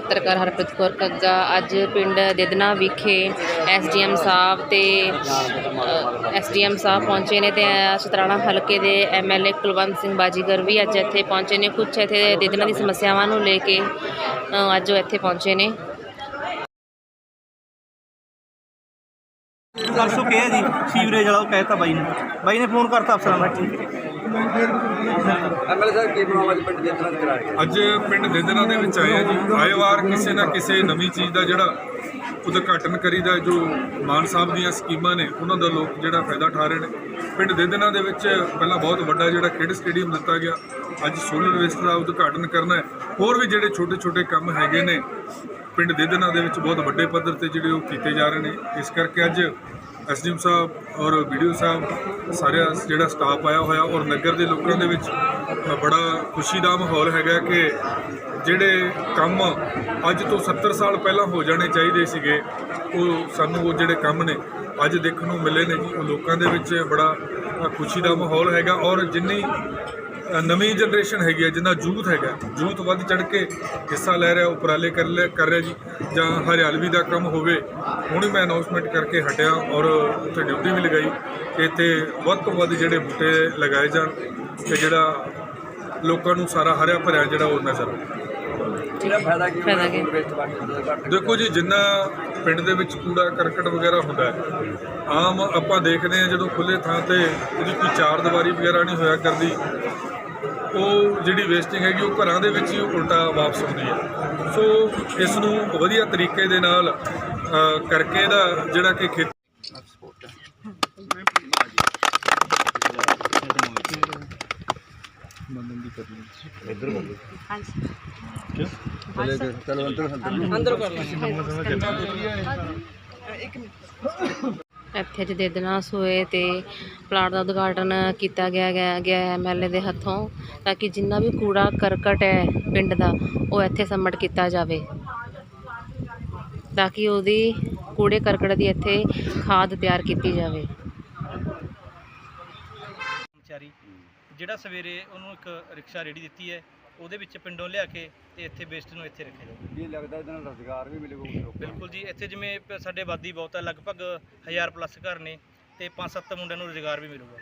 ਪੱਤਰਕਾਰ ਹਰਪ੍ਰੀਤ ਕੌਰ ਕੱਗਾ ਅੱਜ ਪਿੰਡ ਦੇਦਨਾ ਵਿਖੇ ਐਸਡੀਐਮ ਸਾਹਿਬ ਤੇ ਐਸਡੀਐਮ ਸਾਹਿਬ ਪਹੁੰਚੇ ਨੇ ਤੇ ਸਤਰਾਣਾ ਹਲਕੇ ਦੇ ਐਮਐਲਏ ਕੁਲਵੰਤ ਸਿੰਘ ਬਾਜੀਗਰ ਵੀ ਅੱਜ ਇੱਥੇ ਪਹੁੰਚੇ ਨੇ। ਕੁਝ ਇੱਥੇ ਦੇਦਨਾ ਦੀ ਸਮੱਸਿਆਵਾਂ ਨੂੰ ਲੈ ਕੇ ਅੱਜ ਉਹ ਇੱਥੇ ਪਹੁੰਚੇ ਨੇ। ਪਰਸੋਂ ਕਿਹਾ ਜੀ ਸੀਵਰੇਜ ਵਾਲਾ ਉਹ ਕਹਿਤਾ ਬਾਈ ਨੇ। ਬਾਈ ਨੇ ਫੋਨ ਕਰਤਾ ਅਫਸਰਾਂ ਨੂੰ। ਐਮਐਲਏ ਸਾਹਿਬ ਕੀ ਪ੍ਰੋਬਲਮ ਅੱਜ ਪਿੰਡ ਦੇ ਤਰ੍ਹਾਂ ਕਰਾ ਗਿਆ ਅੱਜ ਪਿੰਡ ਦੇਦਨਾ ਦੇ ਵਿੱਚ ਆਏ ਆ ਜੀ। ਆਏ ਵਾਰ ਕਿਸੇ ਨਾ ਕਿਸੇ ਨਵੀਂ ਚੀਜ਼ ਦਾ ਜਿਹੜਾ ਉਦਘਾਟਨ ਕਰੀਦਾ ਜੋ ਮਾਨ ਸਾਹਿਬ ਦੀਆਂ ਸਕੀਮਾਂ ਨੇ, ਉਹਨਾਂ ਦਾ ਲੋਕ ਜਿਹੜਾ ਫਾਇਦਾ ਉਠਾ ਰਹੇ ਨੇ। ਪਿੰਡ ਦੇਦਨਾ ਦੇ ਵਿੱਚ ਪਹਿਲਾਂ ਬਹੁਤ ਵੱਡਾ ਜਿਹੜਾ ਖੇਡ ਸਟੇਡੀਅਮ ਦਿੱਤਾ ਗਿਆ। ਅੱਜ ਸੋਲਰ ਵੇਸਟ ਦਾ ਉਦਘਾਟਨ ਕਰਨਾ ਹੈ। ਹੋਰ ਵੀ ਜਿਹੜੇ ਛੋਟੇ ਛੋਟੇ ਕੰਮ ਹੈਗੇ ਨੇ, ਪਿੰਡ ਦੇਦਨਾ ਦੇ ਵਿੱਚ ਬਹੁਤ ਵੱਡੇ ਪੱਧਰ ਤੇ ਜਿਹੜੇ ਉਹ ਕੀਤੇ ਜਾ ਰਹੇ ਨੇ। ਇਸ ਕਰਕੇ ਅੱਜ ਐਸਡੀਐਮ ਸਾਹਿਬ ਔਰ ਵੀਡੀਓ ਸਾਹਿਬ ਸਾਰਾ ਜਿਹੜਾ ਸਟਾਫ ਆਇਆ ਹੋਇਆ ਔਰ ਨਗਰ ਦੇ ਲੋਕਾਂ ਦੇ ਵਿੱਚ ਬੜਾ ਖੁਸ਼ੀ ਦਾ ਮਾਹੌਲ ਹੈਗਾ ਕਿ ਜਿਹੜੇ ਕੰਮ ਅੱਜ ਤੋਂ 70 ਸਾਲ ਪਹਿਲਾਂ ਹੋ ਜਾਣੇ ਚਾਹੀਦੇ ਸੀਗੇ, ਉਹ ਸਾਨੂੰ ਉਹ ਜਿਹੜੇ ਕੰਮ ਨੇ, ਅੱਜ ਦੇਖਣ ਨੂੰ ਮਿਲੇ ਨੇ ਜੀ। ਉਹ ਲੋਕਾਂ ਦੇ ਵਿੱਚ ਬੜਾ ਖੁਸ਼ੀ ਦਾ ਮਾਹੌਲ ਹੈਗਾ ਔਰ ਜਿੰਨੀ ਨਵੀਂ ਜਨਰੇਸ਼ਨ ਹੈਗੀ ਹੈ ਜਿੰਨਾ ਯੂਥ ਹੈਗਾ ਯੂਥ ਵੱਧ ਚੜ ਕੇ ਹਿੱਸਾ ਲੈ ਰਿਹਾ ਉਪਰਾਲੇ ਕਰ ਲਿਆ ਕਰ ਰਿਹਾ ਜੀ। ਜਾਂ ਹਰਿਆਲਵੀ ਦਾ ਕੰਮ ਹੋਵੇ ਹੁਣ ਮੈਂ ਅਨਾਉਂਸਮੈਂਟ ਕਰਕੇ ਹਟਿਆ ਔਰ ਉੱਥੇ ਡਿਊਟੀ ਵੀ ਲਗਾਈ ਕਿ ਇੱਥੇ ਵੱਧ ਤੋਂ ਵੱਧ ਜਿਹੜੇ ਬੂਟੇ ਲਗਾਏ ਜਾਣ ਤੇ ਜਿਹੜਾ ਲੋਕਾਂ ਨੂੰ ਸਾਰਾ ਹਰਿਆ ਭਰਿਆ ਜਿਹੜਾ ਉਹ ਨਜ਼ਰ ਆਵੇ। ਫਾਇਦਾ ਕੀ ਦੇਖੋ ਜੀ ਜਿੰਨਾ ਪਿੰਡ ਦੇ ਵਿੱਚ ਕੂੜਾ ਕਰਕਟ ਵਗੈਰਾ ਹੁੰਦਾ ਆਮ ਆਪਾਂ ਦੇਖਦੇ ਹਾਂ ਜਦੋਂ ਖੁੱਲੇ ਥਾਂ ਤੇ ਉਹਦੀ ਕੋਈ ਚਾਰ ਦੀਵਾਰੀ ਵਗੈਰਾ ਨਹੀਂ ਹੋਇਆ ਕਰਦੀ ਉਹ ਜਿਹੜੀ ਵੇਸਟਿੰਗ ਹੈਗੀ ਉਹ ਘਰਾਂ ਦੇ ਵਿੱਚ ਹੀ ਉਲਟਾ ਵਾਪਸ ਆਉਂਦੀ ਹੈ। ਸੋ ਇਸ ਨੂੰ ਵਧੀਆ ਤਰੀਕੇ ਦੇ ਨਾਲ ਕਰਕੇ ਇਹਦਾ ਜਿਹੜਾ ਕਿ ਖੇਤੀ ਚਲੋ ਅੰਦਰ ਇੱਥੇ ਅੱਜ ਸੋਏ ਤੇ ਪਲਾਟ ਦਾ ਉਦਘਾਟਨ ਕੀਤਾ ਗਿਆ ਗਿਆ ਗਿਆ ਐਮਐਲਏ ਦੇ ਹੱਥੋਂ, ਤਾਂ ਕਿ ਜਿੰਨਾ ਵੀ ਕੂੜਾ ਕਰਕਟ ਹੈ ਪਿੰਡ ਦਾ, ਉਹ ਇੱਥੇ ਸਬਮਿਟ ਕੀਤਾ ਜਾਵੇ। ਤਾਂ ਕਿ ਉਹਦੀ ਕੂੜੇ ਕਰਕਟ ਦੀ ਇੱਥੇ ਖਾਦ ਤਿਆਰ ਕੀਤੀ ਜਾਵੇ। ਜਿਹੜਾ ਸਵੇਰੇ ਉਹਨੂੰ ਇੱਕ ਰਿਕਸ਼ਾ ਰੇੜੀ ਦਿੱਤੀ ਹੈ ਉਹਦੇ ਵਿੱਚ ਪਿੰਡੋਂ ਲਿਆ ਕੇ ਤੇ ਇੱਥੇ ਵੇਸਟ ਨੂੰ ਇੱਥੇ ਰੱਖਿਆ ਜਾਊਗਾ। ਕੀ ਲੱਗਦਾ ਇਹਦੇ ਨਾਲ ਰੋਜ਼ਗਾਰ ਵੀ ਮਿਲੇਗਾ ਲੋਕਾਂ ਨੂੰ? ਬਿਲਕੁਲ ਜੀ ਇੱਥੇ ਜਿਵੇਂ ਪ- ਸਾਡੇ ਆਬਾਦੀ ਬਹੁਤ ਹੈ ਲਗਭਗ 1000 ਪਲੱਸ ਘਰ ਨੇ ਤੇ 5-7 ਮੁੰਡਿਆਂ ਨੂੰ ਰੁਜ਼ਗਾਰ ਵੀ ਮਿਲੂਗਾ।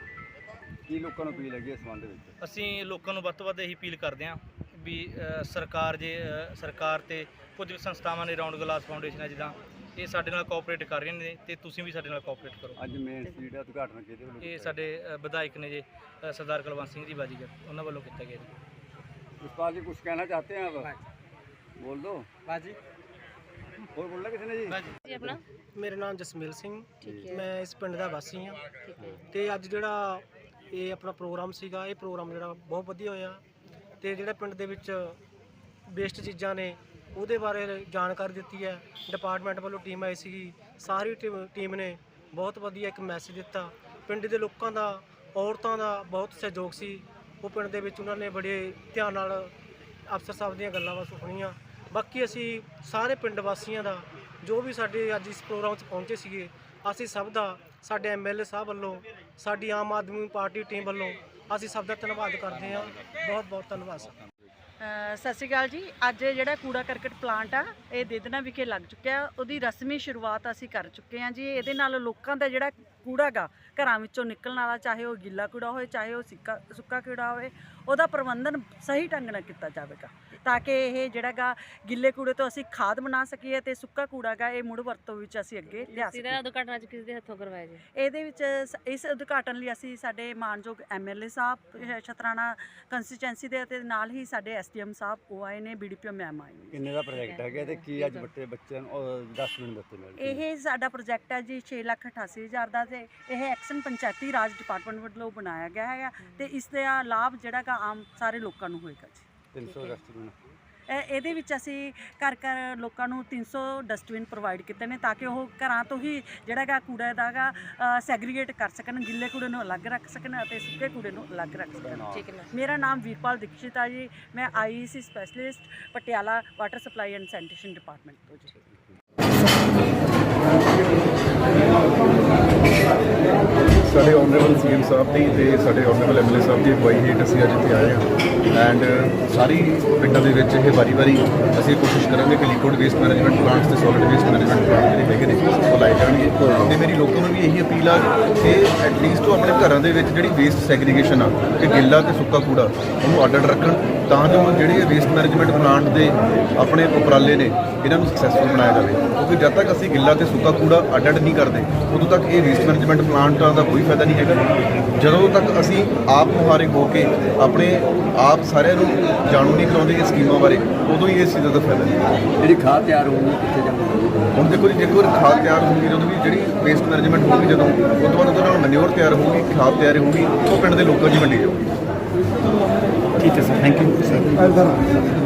ਕੀ ਲੋਕਾਂ ਨੂੰ ਅਪੀਲ ਹੈਗੀ ਇਸ ਸੰਬੰਧ ਵਿੱਚ? ਅਸੀਂ ਲੋਕਾਂ ਨੂੰ ਵੱਧ ਤੋਂ ਵੱਧ ਇਹੀ ਅਪੀਲ ਕਰਦੇ ਹਾਂ ਵੀ ਅ, ਸਰਕਾਰ ਜੇ ਅ, ਸਰਕਾਰ ਤੇ ਕੁਝ ਸੰਸਥਾਵਾਂ ਨੇ ਰਾਉਂਡ ਗਲਾਸ ਫਾਊਂਡੇਸ਼ਨ ਹੈ ਜਿੱਦਾਂ ਇਹ ਸਾਡੇ ਨਾਲ ਕੋਆਪਰੇਟ ਕਰ ਰਹੀਆਂ ਨੇ ਤੇ ਤੁਸੀਂ ਵੀ ਸਾਡੇ ਨਾਲ ਕੋਆਪਰੇਟ ਕਰੋ। ਅੱਜ ਮੇਨ ਸਟਰੀਟ ਦਾ ਉਦਘਾਟਨ ਕਿਹਦੇ ਵੱਲੋਂ ਇਹ ਕੀਤਾ ਸਾਡੇ ਅ, ਵਿਧਾਇਕ ਨੇ ਜੀ ਅ, ਸਰਦਾਰ ਕੁਲਵੰਤ ਸਿੰਘ ਜੀ ਬਾਜੀਗਰ ਉਹਨਾਂ ਵੱਲੋਂ ਕੀਤਾ ਗਿਆ ਜੀ। पुष्पाल जी कुछ कहना चाहते हैं अब बोल दो बाजी और बोलना किसी ने जी ਜੀ ਆਪਣਾ ਮੇਰਾ ਨਾਮ ਜਸਮੀਲ ਸਿੰਘ ਠੀਕ ਹੈ ਮੈਂ ਇਸ ਪਿੰਡ ਦਾ ਵਾਸੀ ਹਾਂ ਠੀਕ ਹੈ ਤੇ ਅੱਜ ਜਿਹੜਾ ਇਹ ਆਪਣਾ ਪ੍ਰੋਗਰਾਮ ਸੀਗਾ ਇਹ ਪ੍ਰੋਗਰਾਮ ਜਿਹੜਾ ਬਹੁਤ ਵਧੀਆ ਹੋਇਆ ਤੇ ਜਿਹੜਾ ਪਿੰਡ ਦੇ ਵਿੱਚ ਵੇਸਟ ਚੀਜ਼ਾਂ ਨੇ ਉਹਦੇ ਬਾਰੇ ਜਾਣਕਾਰੀ ਦਿੱਤੀ ਹੈ ਡਿਪਾਰਟਮੈਂਟ ਵੱਲੋਂ ਟੀਮ ਆਈ ਸੀਗੀ ਸਾਰੀ ਟੀਮ- ਟੀਮ ਨੇ ਬਹੁਤ ਵਧੀਆ ਇੱਕ ਮੈਸੇਜ ਦਿੱਤਾ ਪਿੰਡ ਦੇ ਲੋਕਾਂ ਦਾ ਔਰਤਾਂ ਦਾ ਬਹੁਤ ਸਹਿਯੋਗ ਸੀ ਉਹ ਪਿੰਡ ਦੇ ਵਿੱਚ ਉਹਨਾਂ ਨੇ ਬੜੇ ਧਿਆਨ ਨਾਲ ਅਫਸਰ ਸਾਹਿਬ ਦੀਆਂ ਗੱਲਾਂ ਵਾ ਸੁਣੀਆਂ। ਬਾਕੀ ਅਸੀਂ ਸਾਰੇ ਪਿੰਡ ਵਾਸੀਆਂ ਦਾ ਜੋ ਵੀ ਸਾਡੇ ਅੱਜ ਇਸ ਪ੍ਰੋਗਰਾਮ 'ਚ ਪਹੁੰਚੇ ਸੀਗੇ, ਅਸੀਂ ਸਭ ਦਾ, ਸਾਡੇ ਐਮਐਲਏ ਸਾਹਿਬ ਵੱਲੋਂ, ਸਾਡੀ ਆਮ ਆਦਮੀ ਪਾਰਟੀ ਟੀਮ ਵੱਲੋਂ ਅਸੀਂ ਸਭ ਦਾ ਧੰਨਵਾਦ ਕਰਦੇ ਹਾਂ। ਬਹੁਤ ਬਹੁਤ ਧੰਨਵਾਦ ਸਰ। ਸਤਿ ਸ਼੍ਰੀ ਅਕਾਲ ਜੀ। ਅੱਜ ਜਿਹੜਾ ਕੂੜਾ ਕਰਕਟ ਪਲਾਂਟ ਆ, ਇਹ ਦੇਦਨਾ ਵਿਖੇ ਲੱਗ ਚੁੱਕਿਆ। ਉਹਦੀ ਰਸਮੀ ਸ਼ੁਰੂਆਤ ਅਸੀਂ ਕਰ ਚੁੱਕੇ ਹਾਂ ਜੀ। ਇਹਦੇ ਨਾਲ ਲੋਕਾਂ ਦਾ ਜਿਹੜਾ ਕੂੜਾ ਗਾ ਘਰਾਂ ਵਿੱਚੋਂ ਨਿਕਲਣ ਵਾਲਾ ਚਾਹੇ ਉਹ ਗਿੱਲਾ ਕੂੜਾ ਹੋਵੇ, ਚਾਹੇ ਉਹ ਸਿੱਕਾ ਸੁੱਕਾ ਕੂੜਾ ਹੋਵੇ, ਉਹਦਾ ਪ੍ਰਬੰਧਨ ਸਹੀ ਢੰਗ ਨਾਲ ਕੀਤਾ ਜਾਵੇਗਾ। ਤਾਂ ਕਿ ਇਹ ਜਿਹੜਾ ਗਾ ਗਿੱਲੇ ਕੂੜੇ ਤੋਂ ਅਸੀਂ ਖਾਦ ਬਣਾ ਸਕੀਏ ਤੇ ਸੁੱਕਾ ਕੂੜਾ ਗਾ ਇਹ ਮੁੜ ਵਰਤੋਂ ਵਿੱਚ ਅਸੀਂ ਅੱਗੇ ਲਿਆ ਸਕੀਏ। ਸਿੱਧਾ ਉਦਘਾਟਨ ਅੱਜ ਕਿਸ ਦੇ ਹੱਥੋਂ ਕਰਵਾਇਆ ਜੀ? ਇਹਦੇ ਵਿੱਚ ਸ- ਇਸ ਉਦਘਾਟਨ ਲਈ ਅਸੀਂ ਸਾਡੇ ਮਾਨਯੋਗ ਐਮਐਲਏ ਸਾਹਿਬ ਅਹ ਛਤਰਾਣਾ ਕੰਸਟੀਚੁਐਂਸੀ ਦੇ ਅਤੇ ਨਾਲ ਹੀ ਸਾਡੇ ਐਸਡੀਐਮ ਸਾਹਿਬ ਉਹ ਆਏ ਨੇ ਬੀਡੀਪੀਓ ਮੈਮ ਆਏ ਨੇ। ਕਿੰਨੇ ਦਾ ਪ੍ਰੋਜੈਕਟ ਹੈਗਾ ਤੇ ਕੀ ਅੱਜ ਬੱਚੇ ਬੱਚਿਆਂ ਨੂੰ 10 ਮਿੰਟ ਦਿੱਤੇ ਮਿਲ ਇਹ ਸਾਡਾ ਪ੍ਰੋਜੈਕਟ ਹੈ ਜੀ 6,88,000 ਦਾ ਤੇ ਇਹ ਐਕਸ਼ਨ ਪੰਚਾਇਤੀ ਰਾਜ ਡਿਪਾਰਟਮੈਂਟ ਵੱਲੋਂ ਬਣਾਇਆ ਗਿਆ ਹੈਗਾ ਤੇ ਇਸ ਦਾ ਲਾਭ ਜਿਹੜਾ ਗਾ ਆਮ ਸਾਰੇ ਲੋਕਾਂ ਨੂੰ ਹੋਏਗਾ ਜੀ। 300 ਡਸਟਬਿਨ ਇਹ- ਇਹਦੇ ਵਿੱਚ ਅਸੀਂ ਘਰ ਘਰ ਲੋਕਾਂ ਨੂੰ 300 ਡਸਟਬਿਨ ਪ੍ਰੋਵਾਈਡ ਕੀਤੇ ਨੇ ਤਾਂ ਕਿ ਉਹ ਘਰਾਂ ਤੋਂ ਹੀ ਜਿਹੜਾ ਗਾ ਕੂੜਾ ਦਾਗਾ ਸੈਗਰੀਗੇਟ ਕਰ ਸਕਣ ਗਿੱਲੇ ਕੂੜੇ ਨੂੰ ਅਲੱਗ ਰੱਖ ਸਕਣ ਅਤੇ ਸੁੱਕੇ ਕੂੜੇ ਨੂੰ ਅਲੱਗ ਰੱਖ ਸਕਣ। ਠੀਕ ਹੈ ਮੇਰਾ ਨਾਮ ਵੀਰਪਾਲ ਦੀਕਸ਼ਿਤ ਆ ਜੀ। ਮੈਂ IEC specialist Patiala water supply and sanitation department ਤੋਂ ਜੀ। ਸਾਡੇ ਆਨਰੇਬਲ ਸੀਐਮ ਸਾਹਿਬ ਦੀ ਤੇ ਸਾਡੇ ਆਨਰੇਬਲ ਐਮਐਲਏ ਸਾਹਿਬ ਦੀ ਅਗਵਾਈ ਹੇਠ ਅਸੀਂ ਅੱਜ ਇੱਥੇ ਆਏ ਹਾਂ। ਐਂਡ ਸਾਰੀ ਪਿੰਡਾਂ ਦੇ ਵਿੱਚ ਇਹ ਵਾਰੀ-ਵਾਰੀ ਅਸੀਂ ਕੋਸ਼ਿਸ਼ ਕਰਾਂਗੇ ਕਿ ਲਿਕੁਇਡ ਵੇਸਟ ਮੈਨੇਜਮੈਂਟ ਪਲਾਂਟਸ ਤੇ ਸੋਲਿਡ ਵੇਸਟ ਮੈਨੇਜਮੈਂਟ ਪਲਾਂਟ ਜਿਹੜੇ ਹੈਗੇ ਨੇ, ਉਹ ਲਾਏ ਜਾਣਗੇ। ਤੇ ਮੇਰੀ ਲੋਕਾਂ ਨੂੰ ਵੀ ਇਹੀ ਅਪੀਲ ਆ ਕਿ ਐਟਲੀਸਟ ਉਹ ਆਪਣੇ ਘਰਾਂ ਦੇ ਵਿੱਚ ਜਿਹੜੀ ਵੇਸਟ ਸੈਗਰੀਗੇਸ਼ਨ ਆ ਕਿ ਗਿੱਲਾ ਤੇ ਸੁੱਕਾ ਕੂੜਾ, ਉਹਨੂੰ ਅੱਡ-ਅੱਡ ਰੱਖਣ। ਤਾਂ ਜੋ ਜਿਹੜੇ ਵੇਸਟ ਮੈਨੇਜਮੈਂਟ ਪਲਾਂਟ ਦੇ ਆਪਣੇ ਉਪਰਾਲੇ ਨੇ ਇਹਨਾਂ ਨੂੰ ਸਕਸੈਸਫੁਲ ਬਣਾਇਆ ਜਾਵੇ। ਕਿਉਂਕਿ ਜਦ ਤੱਕ ਅਸੀਂ ਗਿੱਲਾ ਤੇ ਸੁੱਕਾ ਕੂੜਾ ਅੱਡ-ਅੱਡ ਨਹੀਂ ਕਰਦੇ ਉਦੋਂ ਤੱਕ ਇਹ ਵੇਸਟ ਮੈਨੇਜਮੈਂਟ ਪਲਾਂਟਾਂ ਦਾ ਕੋਈ ਫਾਇਦਾ ਨਹੀਂ ਹੈਗਾ। ਜਦੋਂ ਤੱਕ ਅਸੀਂ ਆਪ ਮੁਹਾਰੇ ਹੋ ਕੇ ਆਪਣੇ ਆਪ ਸਾਰਿਆਂ ਨੂੰ ਜਾਣੂ ਨਹੀਂ ਕਰਾਉਂਦੇ ਇਹ ਸਕੀਮਾਂ ਬਾਰੇ ਉਦੋਂ ਹੀ ਇਸ ਚੀਜ਼ ਦਾ ਫਾਇਦਾ ਨਹੀਂ ਜਿਹੜੀ ਖਾਦ ਤਿਆਰ ਹੋਊਗੀ ਕਿੱਥੇ ਜਾਊਗੀ ਹੁਣ ਦੇਖੋ ਜੀ ਜੇਕਰ ਖਾਦ ਤਿਆਰ ਹੋਊਗੀ ਜਦੋਂ ਵੀ ਜਿਹੜੀ ਵੇਸਟ ਮੈਨੇਜਮੈਂਟ ਹੋਊਗੀ ਜਦੋਂ ਉਸ ਤੋਂ ਬਾਅਦ ਉਹਦੇ ਨਾਲ ਮੈਨਿਓਰ ਤਿਆਰ ਹੋਊਗੀ ਖਾਦ ਤਿਆਰ ਹੋਊਗੀ ਉਹ ਪਿੰਡ ਦੇ ਲੋਕਾਂ 'ਚ ਹੀ ਵੰਡੀ ਜਾਊਗੀ। ਠੀਕ ਹੈ ਸਰ ਥੈਂਕ ਯੂ